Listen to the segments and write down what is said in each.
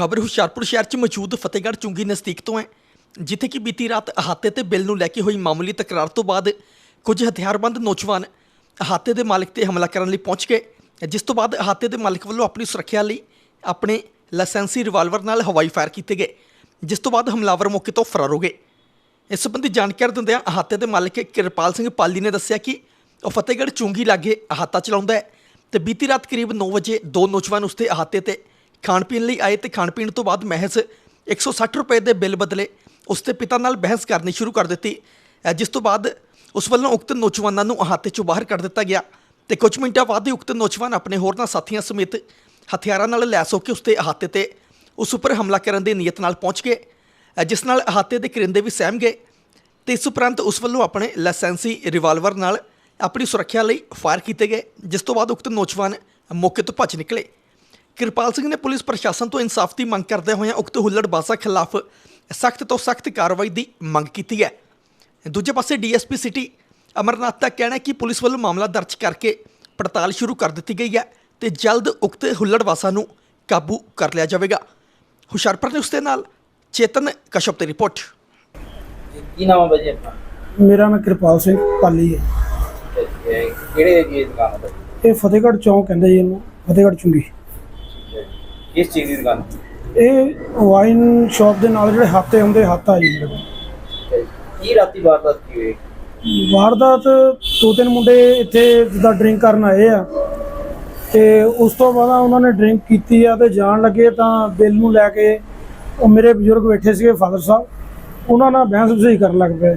ਖਬਰ ਹੁਸ਼ਿਆਰਪੁਰ ਸ਼ਹਿਰ 'ਚ ਮੌਜੂਦ ਫਤਿਹਗੜ੍ਹ ਚੁੰਗੀ ਨਜ਼ਦੀਕ ਤੋਂ ਹੈ, ਜਿੱਥੇ ਕਿ ਬੀਤੀ ਰਾਤ ਅਹਾਤੇ ਤੇ ਬਿੱਲ ਨੂੰ ਲੈ ਕੇ ਹੋਈ ਮਾਮੂਲੀ ਤਕਰਾਰ ਤੋਂ ਬਾਅਦ ਕੁਝ ਹਥਿਆਰਬੰਦ ਨੌਜਵਾਨ ਅਹਾਤੇ ਦੇ ਮਾਲਕ ਤੇ ਹਮਲਾ ਕਰਨ ਲਈ ਪਹੁੰਚ ਗਏ, ਜਿਸ ਤੋਂ ਬਾਅਦ ਅਹਾਤੇ ਦੇ ਮਾਲਕ ਵੱਲੋਂ ਆਪਣੀ ਸੁਰੱਖਿਆ ਲਈ ਆਪਣੇ ਲਾਇਸੈਂਸੀ ਰਿਵਾਲਵਰ ਨਾਲ ਹਵਾਈ ਫਾਇਰ ਕੀਤੇ ਗਏ, ਜਿਸ ਤੋਂ ਬਾਅਦ ਹਮਲਾਵਰ ਮੌਕੇ ਤੋਂ ਫਰਾਰ ਹੋ ਗਏ। ਇਸ ਸੰਬੰਧੀ ਜਾਣਕਾਰੀ ਦਿੰਦਿਆਂ ਅਹਾਤੇ ਦੇ ਮਾਲਕ ਕਿਰਪਾਲ ਸਿੰਘ ਪਾਲੀ ਨੇ ਦੱਸਿਆ ਕਿ ਉਹ ਫਤਿਹਗੜ੍ਹ ਚੁੰਗੀ ਲਾਗੇ ਅਹਾਤਾ ਚਲਾਉਂਦਾ ਹੈ ਤੇ ਬੀਤੀ ਰਾਤ ਕਰੀਬ 9 ਵਜੇ ਦੋ ਨੌਜਵਾਨ ਉਸਦੇ ਅਹਾਤੇ ਤੇ ਖਾਣ ਪੀਣ ਲਈ ਆਏ ਤੇ ਖਾਣ ਪੀਣ ਤੋਂ ਬਾਅਦ ਮਹਿਜ਼ 160 ਰੁਪਏ ਦੇ ਬਿੱਲ ਬਦਲੇ ਉਸਦੇ ਪਿਤਾ ਨਾਲ ਬਹਿਸ ਕਰਨੀ ਸ਼ੁਰੂ ਕਰ ਦਿੱਤੀ। ਜਿਸ ਤੋਂ ਬਾਅਦ ਉਸ ਵੱਲੋਂ ਉਕਤ ਨੌਜਵਾਨਾਂ ਨੂੰ ਅਹਾਤੇ ਚੋਂ ਬਾਹਰ ਕੱਢ ਦਿੱਤਾ ਗਿਆ ਤੇ ਕੁਝ ਮਿੰਟਾਂ ਬਾਅਦ ਹੀ ਉਕਤ ਨੌਜਵਾਨ ਆਪਣੇ ਹੋਰਨਾਂ ਸਾਥੀਆਂ ਸਮੇਤ ਹਥਿਆਰਾਂ ਨਾਲ ਲੈਸ ਹੋ ਕੇ ਉਸ ਦੇ ਅਹਾਤੇ ਤੇ ਉਸ ਉੱਪਰ ਹਮਲਾ ਕਰਨ ਦੀ ਨੀਅਤ ਨਾਲ ਪਹੁੰਚ ਗਏ। ਜਿਸ ਨਾਲ ਅਹਾਤੇ ਦੇ ਕਰਿੰਦੇ ਵੀ ਸਹਿਮ ਗਏ ਤੇ ਇਸ ਉਪਰੰਤ ਉਸ ਵੱਲੋਂ ਆਪਣੇ ਲਾਇਸੈਂਸੀ ਰਿਵਾਲਵਰ ਨਾਲ ਆਪਣੀ ਸੁਰੱਖਿਆ ਲਈ ਫਾਇਰ ਕੀਤੇ ਗਏ, ਜਿਸ ਤੋਂ ਬਾਅਦ ਉਕਤ ਨੌਜਵਾਨ ਮੌਕੇ ਤੋਂ ਭੱਜ ਨਿਕਲੇ। ਕਿਰਪਾਲ ਸਿੰਘ ਨੇ ਪੁਲਿਸ ਪ੍ਰਸ਼ਾਸਨ ਤੋਂ ਇਨਸਾਫ ਦੀ ਮੰਗ ਕਰਦੇ ਹੋਏ ਉਕਤ ਹੁੱਲੜਬਾਜ਼ਾਂ ਖਿਲਾਫ ਸਖਤ ਤੋਂ ਸਖਤ ਕਾਰਵਾਈ ਦੀ ਮੰਗ ਕੀਤੀ ਹੈ। ਦੂਜੇ ਪਾਸੇ ਡੀਐਸਪੀ ਸਿਟੀ ਅਮਰਨਾਥ ਦਾ ਕਹਿਣਾ ਹੈ ਕਿ ਪੁਲਿਸ ਵੱਲੋਂ ਮਾਮਲਾ ਦਰਜ ਕਰਕੇ ਪੜਤਾਲ ਸ਼ੁਰੂ ਕਰ ਦਿੱਤੀ ਗਈ ਹੈ ਤੇ ਜਲਦ ਉਕਤ ਹੁੱਲੜਬਾਜ਼ਾਂ ਨੂੰ ਕਾਬੂ ਕਰ ਲਿਆ ਜਾਵੇਗਾ। ਹੁਸ਼ਿਆਰਪੁਰ ਨਿਊਜ਼ ਦੇ ਨਾਲ ਚੇਤਨ ਕਸ਼ਪ ਦੀ ਰਿਪੋਰਟ। ਕੀ ਨਾਮ ਹੈ ਆਪਣਾ? ਮੇਰਾ ਨਾਮ ਕਿਰਪਾਲ ਸਿੰਘ ਪਾਲੀ ਹੈ। ਕਿਹੜੇ ਏਰੀਏ ਦੀ ਦੁਕਾਨ ਹੈ ਭਾਜੀ ਇਹ ਫਤਿਹਗੜ੍ਹ ਚੌਂਕ ਕਹਿੰਦੇ ਜੀ ਇਹਨੂੰ ਫਤਿਹਗੜ੍ਹ ਚੁੰਗੀ। ਕਿਸ ਚੀਜ਼ ਦੀ ਦੁਕਾਨ? ਇਹ ਵਾਈਨ ਸ਼ਾਪ ਦੇ ਨਾਲ ਜਿਹੜੇ ਹੱਥੇ ਹੁੰਦੇ ਹੱਥ ਆ ਜੀ ਮੇਰੇ ਕੋਲ। ਕੀ ਰਾਤੀ ਵਾਰਦਾਤ ਕੀ ਹੋਈ? ਵਾਰਦਾਤ ਦੋ ਤਿੰਨ ਮੁੰਡੇ ਇੱਥੇ ਜਿੱਦਾਂ ਡਰਿੰਕ ਕਰਨ ਆਏ ਆ। ਤੇ ਉਸ ਤੋਂ ਬਾਅਦ ਉਹਨਾਂ ਨੇ ਡਰਿੰਕ ਕੀਤੀ ਆ ਤੇ ਜਾਣ ਲੱਗੇ ਤਾਂ ਬਿੱਲ ਨੂੰ ਲੈ ਕੇ ਉਹ ਮੇਰੇ ਬਜ਼ੁਰਗ ਬੈਠੇ ਸੀਗੇ ਫਾਦਰ ਸਾਹਿਬ। ਉਹਨਾਂ ਨਾਲ ਬਹਿਸ ਬਸਈ ਕਰਨ ਲੱਗ ਪਏ।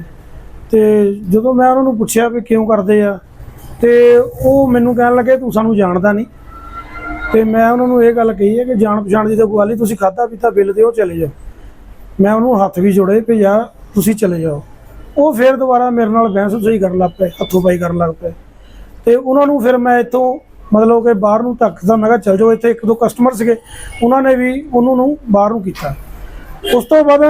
ਤੇ ਜਦੋਂ ਮੈਂ ਉਹਨਾਂ ਨੂੰ ਪੁੱਛਿਆ ਵੀ ਕਿਉਂ ਕਰਦੇ ਆ ਤੇ ਉਹ ਮੈਨੂੰ ਕਹਿਣ ਲੱਗੇ ਤੂੰ ਸਾਨੂੰ ਜਾਣਦਾ ਨਹੀਂ। ਤੇ ਮੈਂ ਉਹਨਾਂ ਨੂੰ ਇਹ ਗੱਲ ਕਹੀ ਹੈ ਕਿ ਜਾਣ ਪਛਾਣ ਦੀ ਤਾਂ ਕੋਈ ਗੱਲ ਨਹੀਂ, ਤੁਸੀਂ ਖਾਦਾ ਪੀਤਾ ਬਿੱਲ ਦਿਓ, ਚਲੇ ਜਾਓ। ਮੈਂ ਉਹਨੂੰ ਹੱਥ ਵੀ ਜੋੜੇ ਵੀ ਯਾਰ, ਤੁਸੀਂ ਚਲੇ ਜਾਓ। ਉਹ ਫਿਰ ਦੁਬਾਰਾ ਮੇਰੇ ਨਾਲ ਬਹਿਸ ਸਹੀ ਕਰਨ ਲੱਗ ਪਏ, ਹੱਥੋਂ ਪਾਈ ਕਰਨ ਲੱਗ ਪਏ। ਤੇ ਉਹਨਾਂ ਨੂੰ ਫਿਰ ਮੈਂ ਇੱਥੋਂ ਮਤਲਬ ਕਿ ਬਾਹਰ ਨੂੰ ਧੱਕਦਾ, ਮੈਂ ਕਿਹਾ ਚਲ ਜਾਓ, ਇੱਥੇ ਇੱਕ ਦੋ ਕਸਟਮਰ ਸੀਗੇ, ਉਹਨਾਂ ਨੇ ਵੀ ਉਹਨਾਂ ਨੂੰ ਬਾਹਰ ਨੂੰ ਕੀਤਾ। ਉਸ ਤੋਂ ਬਾਅਦ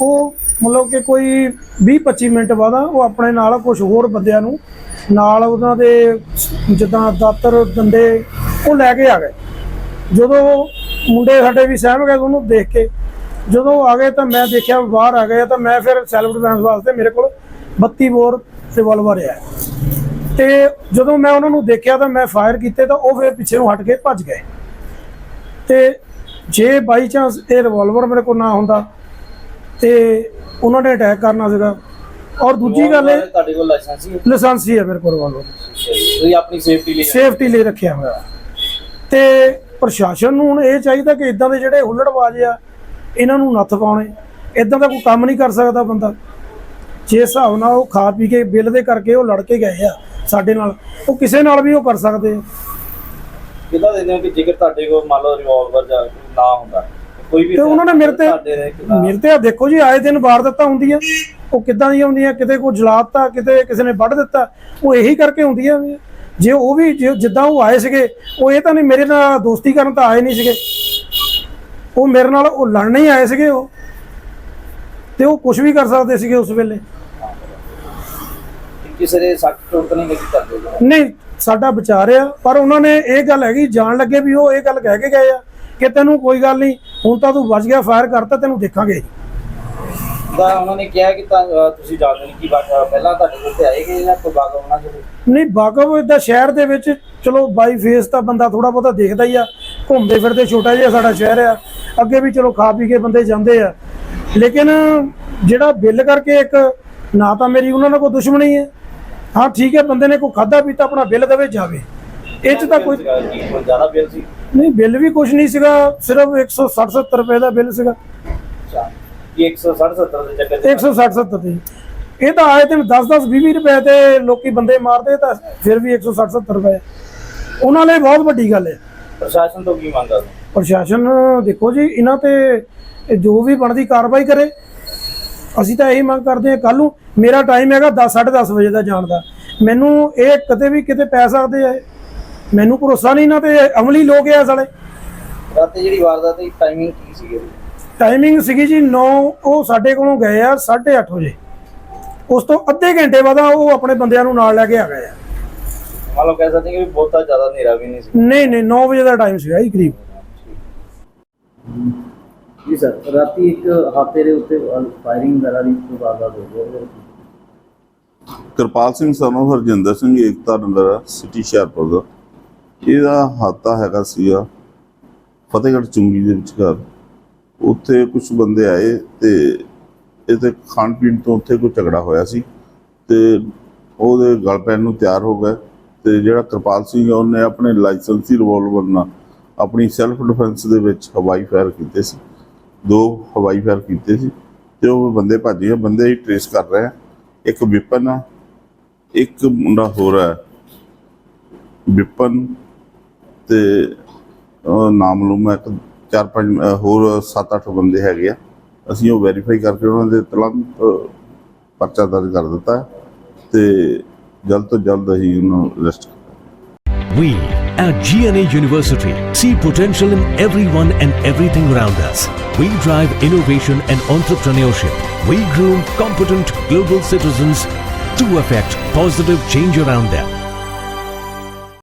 ਉਹ ਮਤਲਬ ਕਿ ਕੋਈ 20 25 ਮਿੰਟ ਬਾਅਦ ਉਹ ਆਪਣੇ ਨਾਲ ਕੁਝ ਹੋਰ ਬੰਦਿਆਂ ਨੂੰ ਨਾਲ ਉਹਨਾਂ ਦੇ ਜਿੱਦਾਂ ਦਾਤਰ, ਦੰਦੇ, ਉਹ ਲੈ ਕੇ ਆ ਗਏ। ਜਦੋਂ ਮੁੰਡੇ ਸਾਡੇ ਵੀ ਸਹਿਮ ਗਏ ਉਹਨੂੰ ਦੇਖ ਕੇ ਜਦੋਂ ਆ ਗਏ ਤਾਂ ਮੈਂ ਦੇਖਿਆ ਬਾਹਰ ਆ ਗਏ ਤਾਂ ਮੈਂ ਫਿਰ ਸੈਲਫ ਡਿਫੈਂਸ ਵਾਸਤੇ ਮੇਰੇ ਕੋਲ 32 ਬੋਰ ਰਿਵਾਲਵਰ ਹੈ ਤੇ ਜਦੋਂ ਮੈਂ ਉਹਨਾਂ ਨੂੰ ਦੇਖਿਆ ਤਾਂ ਮੈਂ ਫਾਇਰ ਕੀਤੇ ਤਾਂ ਉਹ ਫਿਰ ਪਿੱਛੇ ਨੂੰ ਹਟ ਕੇ ਭੱਜ ਗਏ। ਤੇ ਜੇ ਬਾਈ ਚਾਂਸ ਇਹ ਰਿਵਾਲਵਰ ਮੇਰੇ ਕੋਲ ਨਾ ਹੁੰਦਾ ਤੇ ਉਹਨਾਂ ਨੇ ਅਟੈਕ ਕਰਨਾ ਸੀਗਾ। ਔਰ ਦੂਜੀ ਗੱਲ ਇਹ ਤੁਹਾਡੇ ਕੋਲ ਲਾਇਸੈਂਸ ਹੀ ਹੈ? ਲਾਇਸੈਂਸ ਹੀ ਹੈ ਮੇਰੇ ਕੋਲ ਰਿਵਾਲਵਰ ਤੁਸੀਂ ਆਪਣੀ ਸੇਫਟੀ ਲਈ ਸੇਫਟੀ ਲਈ ਰੱਖਿਆ ਹੋਇਆ। ਤੇ ਪ੍ਰਸ਼ਾਸਨ ਨੂੰ ਹੁਣ ਇਹ ਚਾਹੀਦਾ ਕਿ ਇਦਾਂ ਦੇ ਜਿਹੜੇ ਹੁੱਲੜਬਾਜ਼ ਆ ਇਹਨਾਂ ਨੂੰ ਨੱਥ ਪਾਉਣੇ ਇਦਾਂ ਦਾ ਕੋਈ ਕੰਮ ਨਹੀਂ ਕਰ ਸਕਦਾ ਬੰਦਾ। ਜੇ ਹਿਸਾਬ ਨਾਲ ਉਹ ਖਾ ਪੀ ਕੇ ਬਿੱਲ ਦੇ ਕਰਕੇ ਉਹ ਲੜ ਕੇ ਗਏ ਆ ਸਾਡੇ ਨਾਲ ਉਹ ਕਿਸੇ ਨਾਲ ਵੀ ਉਹ ਕਰ ਸਕਦੇ ਆ। ਕਿੱਦਾਂ ਦਿੰਦੇ ਹੋ ਕਿ ਜੇਕਰ ਤੁਹਾਡੇ ਕੋਲ ਮੰਨ ਲਓ ਰਿਵਾਲਵਰ ਜਾਂ ਨਾ ਹੁੰਦਾ ਕੋਈ ਵੀ ਤੇ ਉਹਨਾਂ ਨੇ ਮੇਰੇ ਤੇ ਮੇਰੇ ਤੇ ਆ ਦੇਖੋ ਜੀ ਆਏ ਦਿਨ ਵਾਰਦਾਤਾਂ ਹੁੰਦੀਆਂ। ਉਹ ਕਿੱਦਾਂ ਦੀਆਂ ਹੁੰਦੀਆਂ? ਕਿਤੇ ਕੋਈ ਜਲਾਤਾ ਕਿਤੇ ਕਿਸੇ ਨੇ ਵੱਢ ਦਿੱਤਾ। ਉਹ ਇਹੀ ਕਰਕੇ ਹੁੰਦੀਆਂ ਜੇ ਉਹ ਵੀ ਜਿੱਦਾਂ ਉਹ ਆਏ ਸੀਗੇ ਉਹ ਇਹ ਤਾਂ ਨਹੀਂ ਮੇਰੇ ਨਾਲ ਦੋਸਤੀ ਕਰਨ ਤਾਂ ਆਏ ਨਹੀਂ ਸੀਗੇ। ਉਹ ਮੇਰੇ ਨਾਲ ਉਹ ਲੜਨ ਹੀ ਆਏ ਸੀਗੇ ਉਹ। ਤੇ ਉਹ ਕੁਝ ਵੀ ਕਰ ਸਕਦੇ ਸੀਗੇ ਉਸ ਵੇਲੇ। ਕਿਸੇ ਦੇ ਸੱਟ ਚੋਟ ਤਾਂ ਨਹੀਂ ਲੱਗੀ ਕਰਦੇ ਕੋਲ ਨਹੀਂ ਸਾਡਾ ਵਿਚਾਰ ਆ ਪਰ ਉਹਨਾਂ ਨੇ ਇਹ ਗੱਲ ਹੈਗੀ ਜਾਣ ਲੱਗੇ ਵੀ ਉਹ ਇਹ ਗੱਲ ਕਹਿ ਕੇ ਗਏ ਆ ਕਿ ਤੈਨੂੰ ਕੋਈ ਗੱਲ ਨਹੀਂ ਹੁਣ ਤਾਂ ਤੂੰ ਬਚ ਗਿਆ ਫਾਇਰ ਕਰਤਾ ਤੈਨੂੰ ਦੇਖਾਂਗੇ। ਤਾਂ ਉਹਨਾਂ ਨੇ ਕਿਹਾ ਕਿ ਤਾਂ ਅਹ, ਤੁਸੀਂ ਜਾਣਦੇ ਨਹੀਂ ਕਿ ਬਾ- ਪਹਿਲਾਂ ਤੁਹਾਡੇ ਕੋਲ ਤੇ ਆਏਗੇ ਜਾਂ ਕੋਈ ਬਾਗ ਉਹਨਾਂ ਦੇ ਨਹੀਂ ਬਾਗਵ ਇਦਾਂ ਸ਼ਹਿਰ ਦੇ ਵਿੱਚ ਚਲੋ ਬਾਈ ਫੇਸ ਤਾਂ ਬੰਦਾ ਥੋੜਾ ਬਹੁਤਾ ਦੇਖਦਾ ਹੀ ਆ। ਘੁੰਮਦੇ ਫਿਰਦੇ ਛੋਟਾ ਜਿਹਾ ਸਾਡਾ ਸ਼ਹਿਰ ਆ। ਅੱਗੇ ਵੀ ਚਲੋ ਖਾ ਪੀ ਕੇ ਬੰਦੇ ਜਾਂਦੇ ਆ। ਲੇਕਿਨ ਜਿਹੜਾ ਬਿੱਲ ਕਰਕੇ ਇੱਕ ਨਾ ਤਾਂ ਮੇਰੀ ਉਹਨਾਂ ਨਾਲ ਕੋਈ ਦੁਸ਼ਮਣੀ ਹੈ। ਹਾਂ ਠੀਕ ਹੈ ਬੰਦੇ ਨੇ ਕੋਈ ਖਾਦਾ ਪੀਤਾ ਆਪਣਾ ਬਿੱਲ ਦੇਵੇ ਜਾਵੇ। ਇਹ ਚ ਤਾਂ ਕੋਈ ਜ਼ਿਆਦਾ ਬਿੱਲ ਸੀ? ਨਹੀਂ ਬਿੱਲ ਵੀ ਕੁਝ ਨਹੀਂ ਸੀਗਾ। ਸਿਰਫ 160 70 ਰੁਪਏ ਦਾ ਬਿੱਲ ਸੀਗਾ। ਅੱਛਾ ਇਹ 160 70 ਦੇ ਚੱਕਰ 'ਚ 160 70 ਦੀ। ਇਹ ਤਾਂ ਆਏ ਦਿਨ 10 10 20 20 ਰੁਪਏ ਤੇ ਲੋਕੀ ਬੰਦੇ ਮਾਰਦੇ ਤਾਂ ਫਿਰ ਵੀ 160 70 ਰੁਪਏ। ਉਹਨਾਂ ਲਈ ਬਹੁਤ ਵੱਡੀ ਗੱਲ ਹੈ। ਪ੍ਰਸ਼ਾਸਨ ਤੋਂ ਕੀ ਮੰਗਦਾ ਪ੍ਰਸ਼ਾਸਨ ਦੇਖੋ ਜੀ ਇਹਨਾਂ ਤੇ ਇਹ ਜੋ ਵੀ ਬਣਦੀ ਕਾਰਵਾਈ ਕਰੇ। ਅਸੀਂ ਤਾਂ ਇਹੀ ਮੰਗ ਕਰਦੇ ਹਾਂ ਕੱਲ ਨੂੰ ਮੇਰਾ ਟਾਈਮ ਹੈਗਾ 10 10:30 ਵਜੇ ਦਾ ਜਾਣ ਦਾ। ਮੈਨੂੰ ਇਹ ਕਦੇ ਵੀ ਕਿਤੇ ਪੈ ਸਕਦੇ ਆ। ਮੈਨੂੰ ਭਰੋਸਾ ਨਹੀਂ ਨਾ ਤੇ ਅਮਲੀ ਲੋਕ ਆ ਸਾਲੇ। ਰਾਤੇ ਜਿਹੜੀ ਵਾਰਦਾਤ ਦੀ ਟਾਈਮਿੰਗ ਕੀ ਸੀਗੀ? ਉਹਦੀ? ਟਾਈਮਿੰਗ ਸੀਗੀ ਜੀ 9 ਉਹ ਸਾਡੇ ਕੋਲੋਂ ਗਏ ਆ 8:30 ਵਜੇ। ਉਸ ਤੋਂ ਅੱਧੇ ਘੰਟੇ ਬਾਅਦ ਉਹ ਆਪਣੇ ਬੰਦਿਆਂ ਨੂੰ ਨਾਲ ਲੈ ਕੇ ਆ ਗਏ ਆ। ਮੰਨ ਲਓ ਕਹਿ ਸਕਦੇ ਕਿ ਬਹੁਤਾ ਜ਼ਿਆਦਾ ਹਨੇਰਾ ਵੀ ਨਹੀਂ ਸੀ। ਨਹੀਂ ਨਹੀਂ 9 ਵਜੇ ਦਾ ਟਾਈਮ ਸੀਗਾ ਜੀ ਕਰੀਬ। ਜੀ ਸਰ ਰਾਤੀ ਇੱਕ ਹਾਤੇ ਦੇ ਉੱਤੇ ਫਾਇਰਿੰਗ ਵਗੈਰਾ ਦੀ ਵਾਰਦਾਤ ਹੈ ਵਿੱਚ? ਕਿਰਪਾਲ ਸਿੰਘ ਸਾਨੂੰ ਹਰਜਿੰਦਰ ਸਿੰਘ ਏਕਤਾ ਨੰਬਰ ਸਿਟੀ ਹੁਸ਼ਿਆਰਪੁਰ ਦਾ। ਇਹਦਾ ਹਾਤਾ ਹੈਗਾ ਸੀਗਾ ਫਤਿਹਗੜ੍ਹ ਚੁੰਗੀ ਦੇ ਵਿਚਕਾਰ। ਉੱਥੇ ਕੁਝ ਬੰਦੇ ਆਏ ਤੇ ਇਹਦੇ ਖਾਣ ਪੀਣ ਤੋਂ ਉੱਥੇ ਕੋਈ ਝਗੜਾ ਹੋਇਆ ਸੀ ਤੇ ਉਹਦੇ ਗਲ ਪੈਣ ਨੂੰ ਤਿਆਰ ਹੋ ਗਏ ਤੇ ਜਿਹੜਾ ਕਿਰਪਾਲ ਸਿੰਘ ਉਹਨੇ ਆਪਣੇ ਲਾਇਸੈਂਸੀ ਰਿਵਾਲਵਰ ਨਾਲ ਆਪਣੀ ਸੈਲਫ ਡਿਫੈਂਸ ਦੇ ਵਿੱਚ ਹਵਾਈ ਫਾਇਰ ਕੀਤੇ ਸੀ। ਦੋ ਹਵਾਈ ਫਾਇਰ ਕੀਤੇ ਸੀ ਤੇ ਉਹ ਬੰਦੇ ਭੱਜ ਗਏ, ਬੰਦੇ ਹੀ ਟ੍ਰੇਸ ਕਰ ਰਹੇ ਆ। ਇੱਕ ਵਿਪਨ ਆ, ਇੱਕ ਮੁੰਡਾ ਹੋਰ ਹੈ ਵਿਪਨ ਤੇ ਉਹ ਨਾਮਲੂਮ ਹੈ ਇੱਕ ਚਾਰ ਪੰਜ ਅਹ, ਹੋਰ ਸੱਤ ਅੱਠ ਬੰਦੇ ਹੈਗੇ ਆ ਅਸੀਂ ਉਹ ਵੈਰੀਫਾਈ ਕਰਕੇ ਉਹਨਾਂ ਦੇ ਤੁਰੰਤ ਅਹ, ਪਰਚਾ ਦਰਜ ਕਰ ਦਿੱਤਾ ਹੈ ਤੇ ਜਲਦ ਤੋਂ ਜਲਦ ਅਸੀਂ ਉਹਨੂੰ arrest We at GNA University see potential in everyone and everything around us. We drive innovation and entrepreneurship. We groom competent global citizens to affect positive change around them.